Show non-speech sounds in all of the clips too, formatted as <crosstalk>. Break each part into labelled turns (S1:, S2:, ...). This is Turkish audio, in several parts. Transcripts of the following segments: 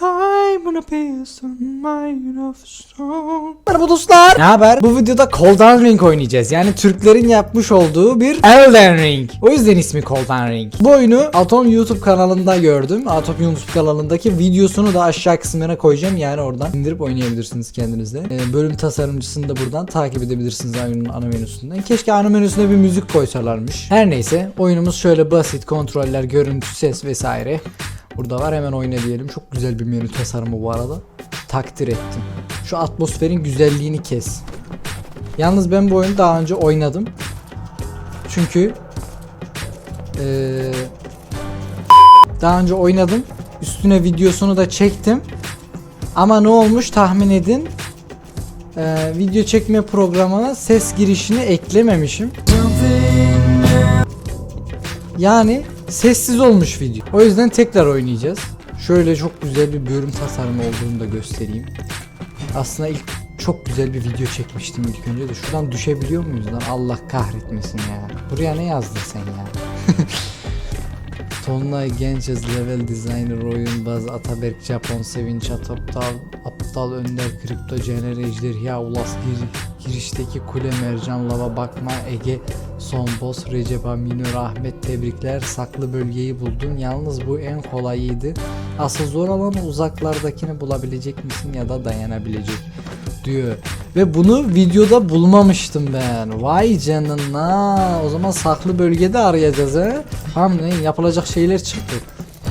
S1: I'm gonna be some mind of stone. Merhaba dostlar. Ne haber? Bu videoda Colden Ring oynayacağız. Yani Türklerin yapmış olduğu bir Elden Ring. O yüzden ismi Colden Ring. Bu oyunu Atom YouTube kanalında gördüm. Atom YouTube kanalındaki videosunu da aşağı kısmına koyacağım. Yani oradan indirip oynayabilirsiniz kendinizde. Ee, bölüm tasarımcısını da buradan takip edebilirsiniz oyunun ana menüsünden. Keşke ana menüsüne bir müzik koysalarmış. Her neyse oyunumuz şöyle basit kontroller, görüntü, ses vesaire. Burada var hemen oyna diyelim. Çok güzel bir menü tasarımı bu arada. Takdir ettim. Şu atmosferin güzelliğini kes. Yalnız ben bu oyunu daha önce oynadım. Çünkü eee, daha önce oynadım. Üstüne videosunu da çektim. Ama ne olmuş tahmin edin. Eee, video çekme programına ses girişini eklememişim. Yani sessiz olmuş video. O yüzden tekrar oynayacağız. Şöyle çok güzel bir bölüm tasarımı olduğunu da göstereyim. Aslında ilk çok güzel bir video çekmiştim ilk önce de. Şuradan düşebiliyor muyuz lan? Allah kahretmesin ya. Buraya ne yazdın sen ya? <laughs> Tonlay Gençez Level Designer Oyun Baz Ataberk Japon Sevinç Ataptal Aptal Önder Kripto Cener Ejderha Ulas gir, Girişteki Kule Mercan Lava Bakma Ege Son Boss Recep Minör Ahmet Tebrikler. Saklı bölgeyi buldun. Yalnız bu en kolayıydı. Asıl zor olanı uzaklardakini bulabilecek misin ya da dayanabilecek diyor. Ve bunu videoda bulmamıştım ben. Vay canına. O zaman saklı bölgede arayacağız he. Tamam ne yapılacak şeyler çıktı.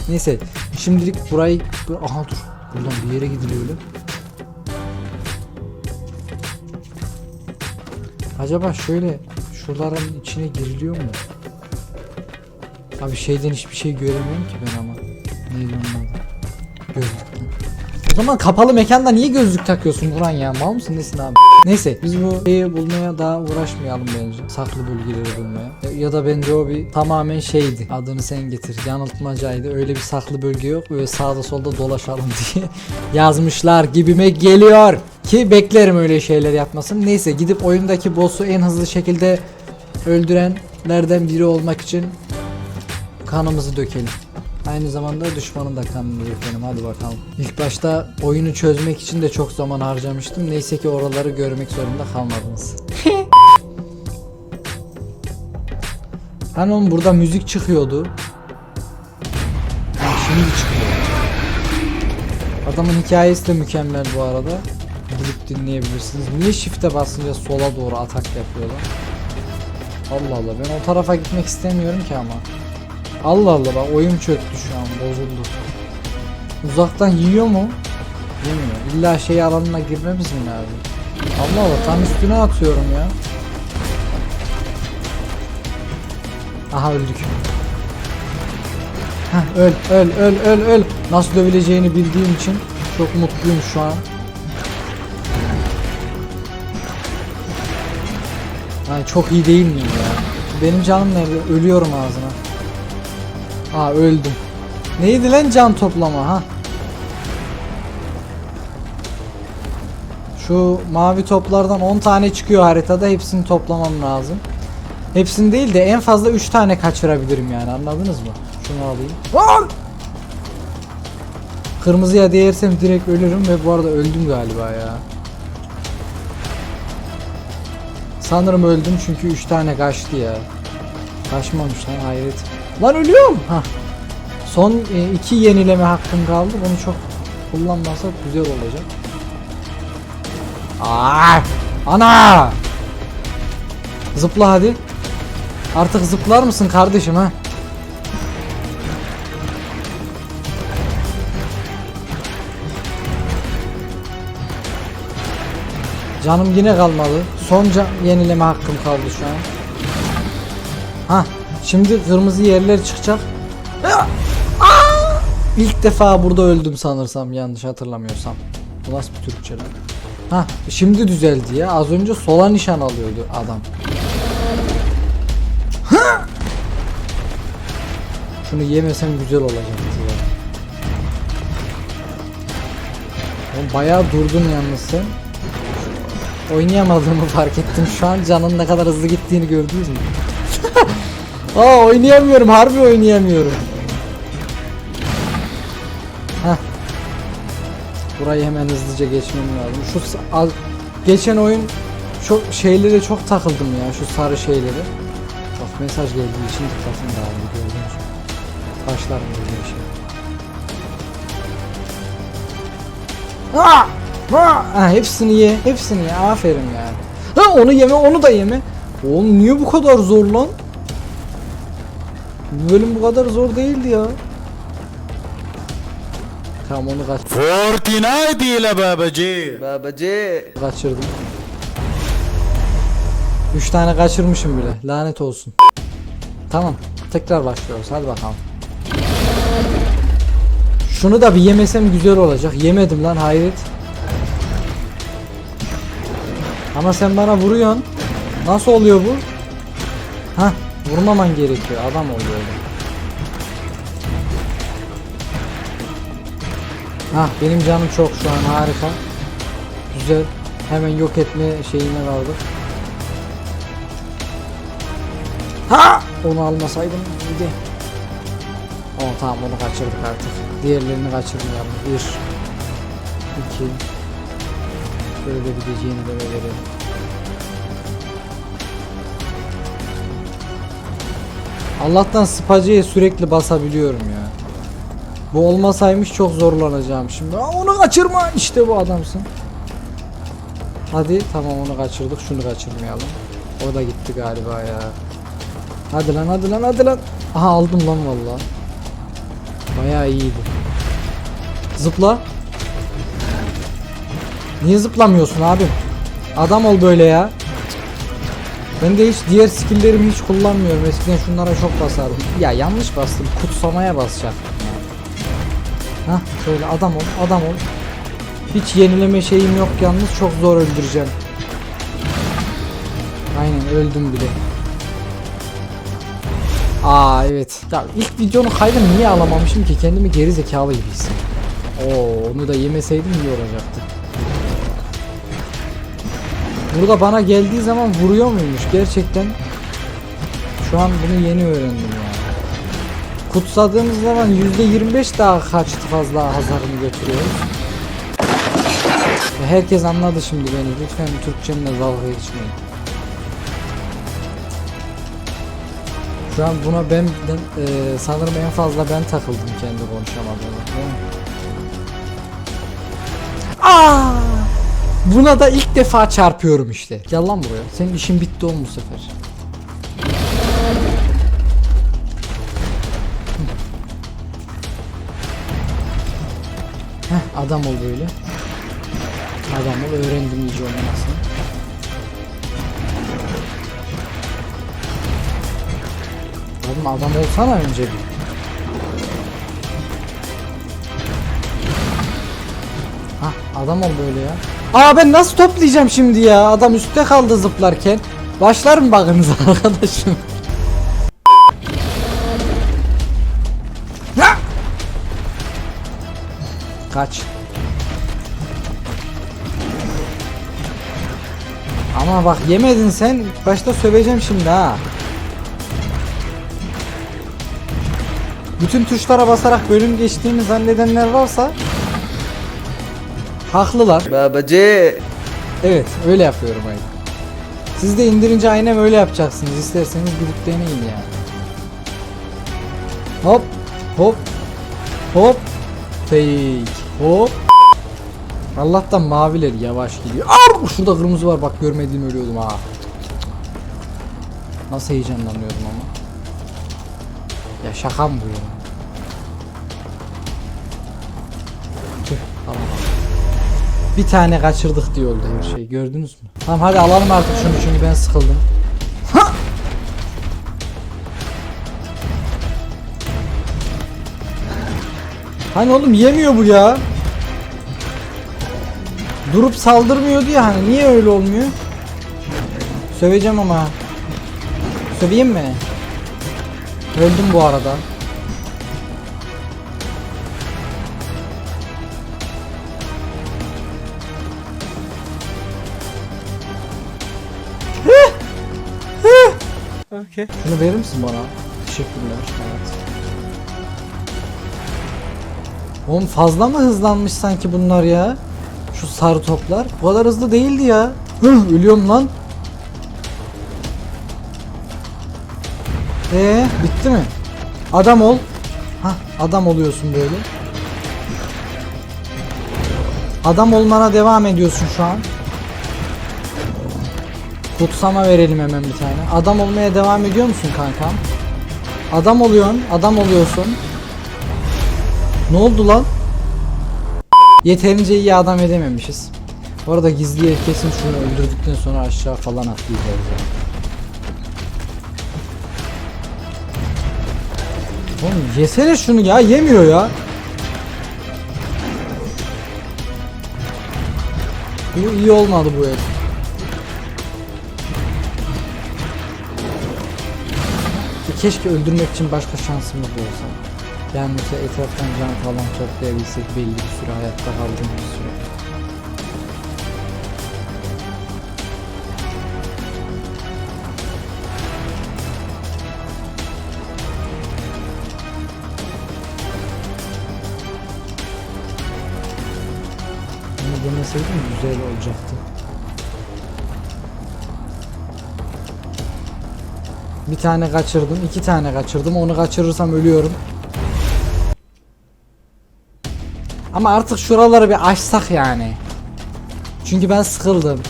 S1: Neyse şimdilik burayı aha dur. Buradan bir yere gidiliyor öyle. Acaba şöyle şuraların içine giriliyor mu? Abi şeyden hiçbir şey göremiyorum ki ben ama. Neydi onun adı? Zaman kapalı mekanda niye gözlük takıyorsun Buran ya? Mal mısın nesin abi? Neyse biz bu şeyi bulmaya daha uğraşmayalım bence. Saklı bölgeleri bulmaya. Ya, ya da bence o bir tamamen şeydi. Adını sen getir. Yanıltmacaydı. Öyle bir saklı bölge yok. Böyle sağda solda dolaşalım <laughs> diye yazmışlar gibime geliyor. Ki beklerim öyle şeyler yapmasın. Neyse gidip oyundaki boss'u en hızlı şekilde öldürenlerden biri olmak için kanımızı dökelim. Aynı zamanda düşmanın da kanını dökelim hadi bakalım. İlk başta oyunu çözmek için de çok zaman harcamıştım. Neyse ki oraları görmek zorunda kalmadınız. <laughs> Hani oğlum burada müzik çıkıyordu. Ha, şimdi çıkıyor. Adamın hikayesi de mükemmel bu arada. Gidip dinleyebilirsiniz. Niye shift'e basınca sola doğru atak yapıyorlar? Allah Allah ben o tarafa gitmek istemiyorum ki ama. Allah Allah bak oyun çöktü şu an bozuldu. Uzaktan yiyor mu? Yemiyor. İlla şey alanına girmemiz mi lazım? Allah Allah tam üstüne atıyorum ya. Aha öldük. Heh, öl öl öl öl öl. Nasıl dövüleceğini bildiğim için çok mutluyum şu an. Ay çok iyi değil miyim ya? Benim canım nerede? Ölüyorum ağzına. Aa öldüm. Neydi lan can toplama ha? Şu mavi toplardan 10 tane çıkıyor haritada hepsini toplamam lazım. Hepsini değil de en fazla 3 tane kaçırabilirim yani anladınız mı? Şunu alayım. Lan! Kırmızıya değersem direkt ölürüm ve bu arada öldüm galiba ya. Sanırım öldüm çünkü 3 tane kaçtı ya. Kaçmamış lan hayret. Lan ölüyorum. Ha. Son e, iki yenileme hakkım kaldı. Bunu çok kullanmazsak güzel olacak. Aa! Ana! Zıpla hadi. Artık zıplar mısın kardeşim ha? Canım yine kalmadı. Son yenileme hakkım kaldı şu an. Ha, şimdi kırmızı yerler çıkacak. İlk defa burada öldüm sanırsam yanlış hatırlamıyorsam. Bu nasıl bir Türkçe lan? Ha, şimdi düzeldi ya. Az önce sola nişan alıyordu adam. Şunu yemesem güzel olacaktı ya. Bayağı durdun yalnız sen. Oynayamadığımı fark ettim. Şu an canın ne kadar hızlı gittiğini gördünüz mü? <laughs> Aa oynayamıyorum. Harbi oynayamıyorum. Heh. Burayı hemen hızlıca geçmem lazım. Şu al- geçen oyun çok şeylere çok takıldım ya şu sarı şeylere. Bak mesaj geldiği için dikkatimi dağıldı gördünüz mü? Başlarım böyle şey. Aa! Aa! Ha, hepsini ye, hepsini ye. Aferin yani. Ha onu yeme, onu da yeme. Oğlum niye bu kadar zor lan? Bu bölüm bu kadar zor değildi ya. Tamam onu kaç
S2: Fortnite ile babacı.
S3: Babacı.
S1: kaçırdım. 3 tane kaçırmışım bile. Lanet olsun. Tamam. Tekrar başlıyoruz. Hadi bakalım. Şunu da bir yemesem güzel olacak. Yemedim lan hayret. Ama sen bana vuruyorsun. Nasıl oluyor bu? Ha, vurmaman gerekiyor. Adam oluyor. Ha, benim canım çok şu an harika. Güzel. Hemen yok etme şeyine kaldı. Ha! Onu almasaydım iyiydi. O tamam onu kaçırdık artık. Diğerlerini kaçırmayalım. Bir. iki. Böyle de gideceğini de verelim. Allah'tan spacıya sürekli basabiliyorum ya. Bu olmasaymış çok zorlanacağım şimdi. Aa, onu kaçırma. İşte bu adamsın. Hadi tamam onu kaçırdık. Şunu kaçırmayalım. O da gitti galiba ya. Hadi lan hadi lan hadi lan. Aha aldım lan valla. Bayağı iyiydi. Zıpla. Niye zıplamıyorsun abim? Adam ol böyle ya. Ben de hiç diğer skilllerimi hiç kullanmıyorum. Eskiden şunlara çok basardım. Ya yanlış bastım. Kutsamaya basacaktım. Hah şöyle adam ol adam ol. Hiç yenileme şeyim yok yalnız çok zor öldüreceğim. Aynen öldüm bile. Aa evet. Ya ilk videonun kaydını niye alamamışım ki kendimi geri zekalı gibi hissediyorum. Oo onu da yemeseydim iyi olacaktı. Burada bana geldiği zaman vuruyor muymuş gerçekten? Şu an bunu yeni öğrendim yani. Kutsadığımız zaman %25 daha kaçtı fazla hasarını götürüyoruz. Herkes anladı şimdi beni. Lütfen Türkçemle dalga geçmeyin. Şu an buna ben, ben e, sanırım en fazla ben takıldım kendi konuşamadığımı. Aa! Buna da ilk defa çarpıyorum işte. Gel lan buraya. Senin işin bitti oğlum bu sefer. Heh, adam ol böyle. Adam ol öğrendim iyice oynamasını. Oğlum adam olsana önce bir. Hah adam ol böyle ya. Aa ben nasıl toplayacağım şimdi ya? Adam üstte kaldı zıplarken. Başlar mı bakınız <laughs> arkadaşım? Kaç. Ama bak yemedin sen. Başta söveceğim şimdi ha. Bütün tuşlara basarak bölüm geçtiğimi zannedenler varsa haklılar.
S3: Babacı.
S1: Evet öyle yapıyorum aynen. Siz de indirince aynen öyle yapacaksınız. İsterseniz gidip deneyin yani. Hop hop hop fake hop Allah'tan maviler yavaş gidiyor. Ar! Şurada kırmızı var bak görmediğim ölüyordum ha. Nasıl heyecanlanıyorum ama. Ya şaka mı bu ya? Bir tane kaçırdık diyor oldu her şey gördünüz mü? Tamam hadi alalım artık şunu çünkü ben sıkıldım. Ha! Hani oğlum yemiyor bu ya. Durup saldırmıyor diye hani niye öyle olmuyor? Söveceğim ama. Söveyim mi? Öldüm bu arada.
S3: Okay.
S1: Şunu verir misin bana? Teşekkürler. Evet. Oğlum fazla mı hızlanmış sanki bunlar ya? Şu sarı toplar. Bu kadar hızlı değildi ya. Hıh ölüyorum lan. Ee bitti mi? Adam ol. Hah adam oluyorsun böyle. Adam olmana devam ediyorsun şu an. Kutsama verelim hemen bir tane. Adam olmaya devam ediyor musun kankam? Adam oluyorsun, adam oluyorsun. Ne oldu lan? Yeterince iyi adam edememişiz. Bu arada gizliye kesin şunu öldürdükten sonra aşağı falan atlayacağız ya. Oğlum yesene şunu ya yemiyor ya. Bu iyi olmadı bu el. Keşke öldürmek için başka şansımız olsa. Yani mesela etraftan can falan toplayabilsek belli bir süre hayatta kaldığımız süre. Bunu demeseydim güzel olacaktı. Bir tane kaçırdım, iki tane kaçırdım. Onu kaçırırsam ölüyorum. Ama artık şuraları bir açsak yani. Çünkü ben sıkıldım.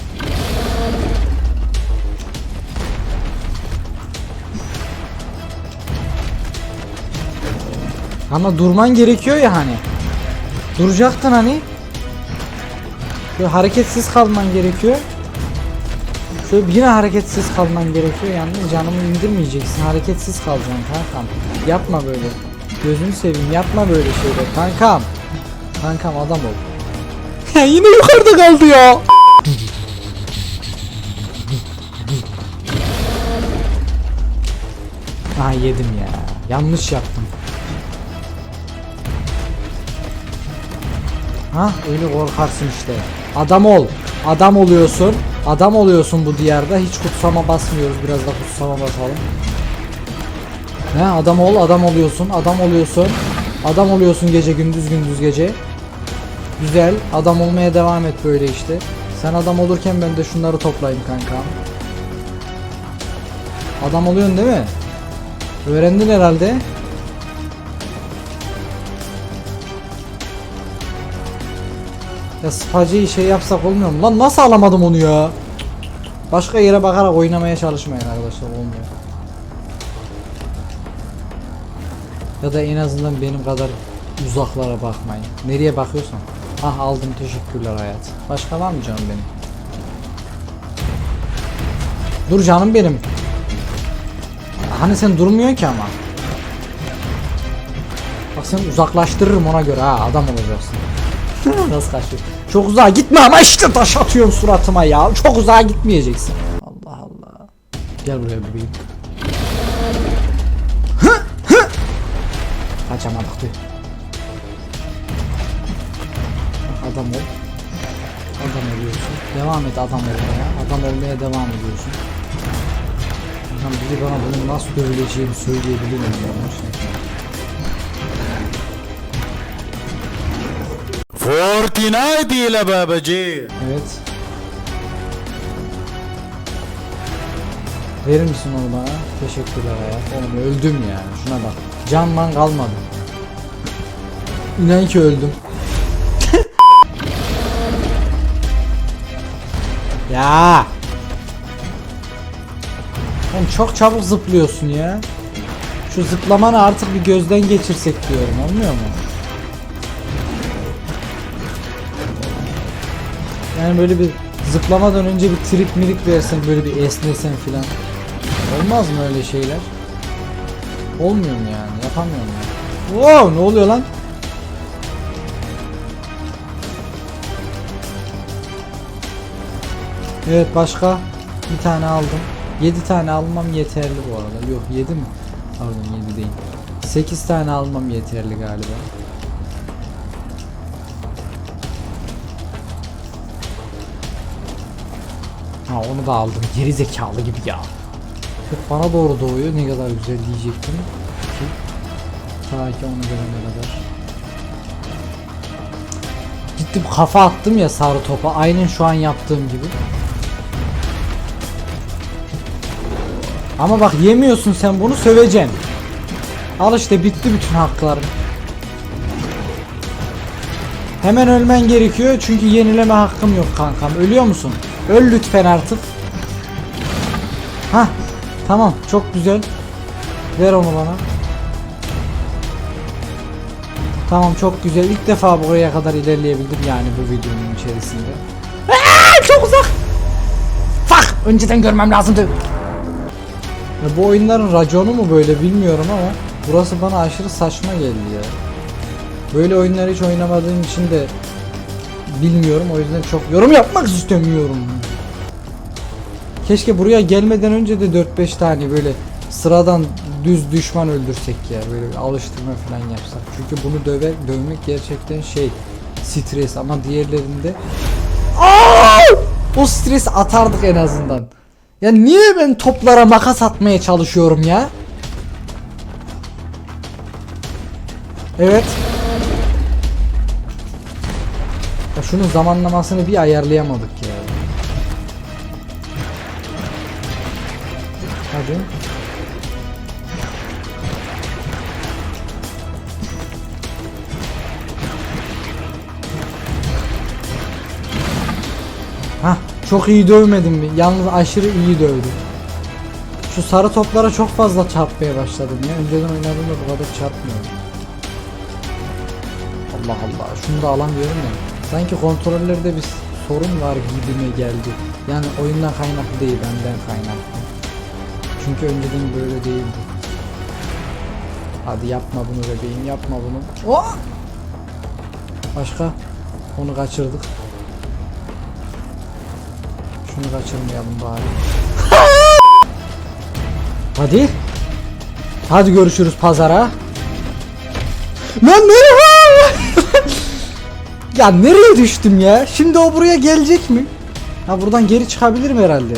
S1: Ama durman gerekiyor ya hani. Duracaktın hani. Şöyle hareketsiz kalman gerekiyor. Şöyle yine hareketsiz kalman gerekiyor. Yalnız canımı indirmeyeceksin. Hareketsiz kalacaksın kankam. Yapma böyle. Gözünü seveyim yapma böyle şeyler. Kankam. Kankam adam ol. Yine yukarıda kaldı ya. Ha yedim ya. Yanlış yaptım. Ha öyle korkarsın işte. Adam ol. Adam oluyorsun. Adam oluyorsun bu diyarda. Hiç kutsama basmıyoruz. Biraz da kutsama basalım. Ne adam ol, adam oluyorsun. Adam oluyorsun. Adam oluyorsun gece gündüz gündüz gece. Güzel. Adam olmaya devam et böyle işte. Sen adam olurken ben de şunları toplayayım kankam. Adam oluyorsun değil mi? Öğrendin herhalde. Ya spacıyı şey yapsak olmuyor mu? Lan nasıl alamadım onu ya? Başka yere bakarak oynamaya çalışmayın arkadaşlar olmuyor. Ya da en azından benim kadar uzaklara bakmayın. Nereye bakıyorsan. Ah aldım teşekkürler hayat. Başka var mı canım benim? Dur canım benim. Hani sen durmuyorsun ki ama. Bak seni uzaklaştırırım ona göre ha adam olacaksın. <laughs> Nasıl kaçıyor? Çok uzağa gitme ama işte taş atıyorsun suratıma ya. Çok uzağa gitmeyeceksin. Allah Allah. Gel buraya bebeğim. Kaçamadık diyor. Adam ol. Adam oluyorsun. Devam et adam olmaya. Adam olmaya devam ediyorsun. Adam biri bana bunu nasıl dövüleceğini söyleyebilir mi?
S2: Fortnite ile babacı.
S1: Evet. Verir misin onu bana? Teşekkürler hayat. Oğlum öldüm ya. Şuna bak. Can kalmadı. İnan ki öldüm. <laughs> ya. Oğlum çok çabuk zıplıyorsun ya. Şu zıplamanı artık bir gözden geçirsek diyorum. Olmuyor mu? Yani böyle bir zıplamadan önce bir trip mirik versen böyle bir esnesen filan. Olmaz mı öyle şeyler? Olmuyor mu yani? Yapamıyor mu? Wow ne oluyor lan? Evet başka bir tane aldım. 7 tane almam yeterli bu arada. Yok 7 mi? Pardon 7 değil. 8 tane almam yeterli galiba. Ha onu da aldım. Geri zekalı gibi ya. Hep bana doğru doğuyor. Ne kadar güzel diyecektim. Ta ki onu görene kadar. gittim kafa attım ya sarı topa aynen şu an yaptığım gibi. Ama bak yemiyorsun sen bunu söveceksin. Al işte bitti bütün hakların. Hemen ölmen gerekiyor çünkü yenileme hakkım yok kankam. Ölüyor musun? Öl lütfen artık. Ha, tamam çok güzel. Ver onu bana. Tamam çok güzel. İlk defa buraya kadar ilerleyebildim yani bu videonun içerisinde. Aa, çok uzak. Fuck! Önceden görmem lazımdı. Ya bu oyunların raconu mu böyle bilmiyorum ama burası bana aşırı saçma geldi ya. Böyle oyunları hiç oynamadığım için de bilmiyorum o yüzden çok yorum yapmak istemiyorum. Keşke buraya gelmeden önce de 4-5 tane böyle sıradan düz düşman öldürsek ya böyle alıştırma falan yapsak. Çünkü bunu döver, dövmek gerçekten şey stres ama diğerlerinde Aa! o stres atardık en azından. Ya niye ben toplara makas atmaya çalışıyorum ya? Evet. Şunun zamanlamasını bir ayarlayamadık ya. Hadi. Hah çok iyi dövmedim mi? Yalnız aşırı iyi dövdüm. Şu sarı toplara çok fazla çarpmaya başladım ya. Önceden oynadığımda bu kadar çarpmıyordum. Allah Allah. Şunu da alamıyorum ya. Sanki kontrollerde bir sorun var gibime geldi. Yani oyundan kaynaklı değil benden kaynaklı. Çünkü önceden böyle değildi. Hadi yapma bunu bebeğim yapma bunu. Oh! Başka? Onu kaçırdık. Şunu kaçırmayalım bari. <laughs> Hadi. Hadi görüşürüz pazara. Lan nereye? <laughs> ya nereye düştüm ya? Şimdi o buraya gelecek mi? Ha buradan geri çıkabilirim herhalde.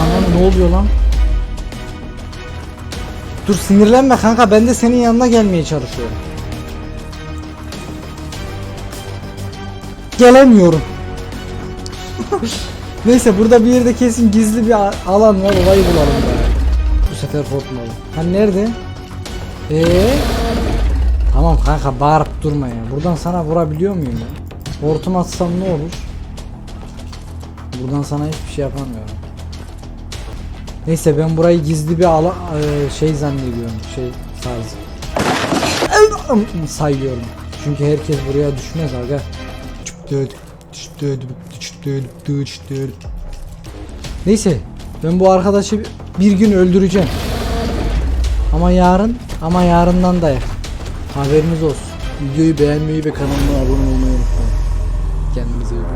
S1: Anam ne oluyor lan? Dur sinirlenme kanka ben de senin yanına gelmeye çalışıyorum. Gelemiyorum. <laughs> Neyse burada bir yerde kesin gizli bir alan var olayı bulalım. Bu sefer korkmadım. Ha nerede? Eee? Tamam kanka bağırıp durma ya. Buradan sana vurabiliyor muyum ya? Hortum atsam ne olur? Buradan sana hiçbir şey yapamıyorum. Neyse ben burayı gizli bir ala e, şey zannediyorum. Şey tarzı. sayıyorum. Çünkü herkes buraya düşmez aga. Neyse ben bu arkadaşı bir gün öldüreceğim. Ama yarın ama yarından da yakın. Haberiniz olsun. Videoyu beğenmeyi ve kanalıma abone olmayı unutmayın. Kendinize iyi bakın.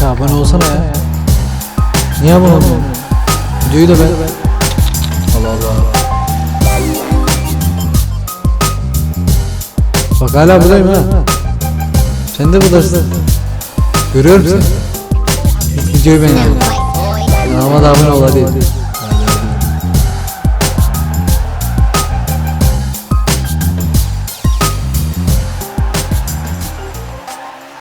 S1: Kanka abone olsana ya. Niye abone olmuyorsun? Videoyu da ben. Bak hala buradayım ha. Sen de buradasın. Görüyorum seni. Videoyu beğen. Kanalıma da abone ol.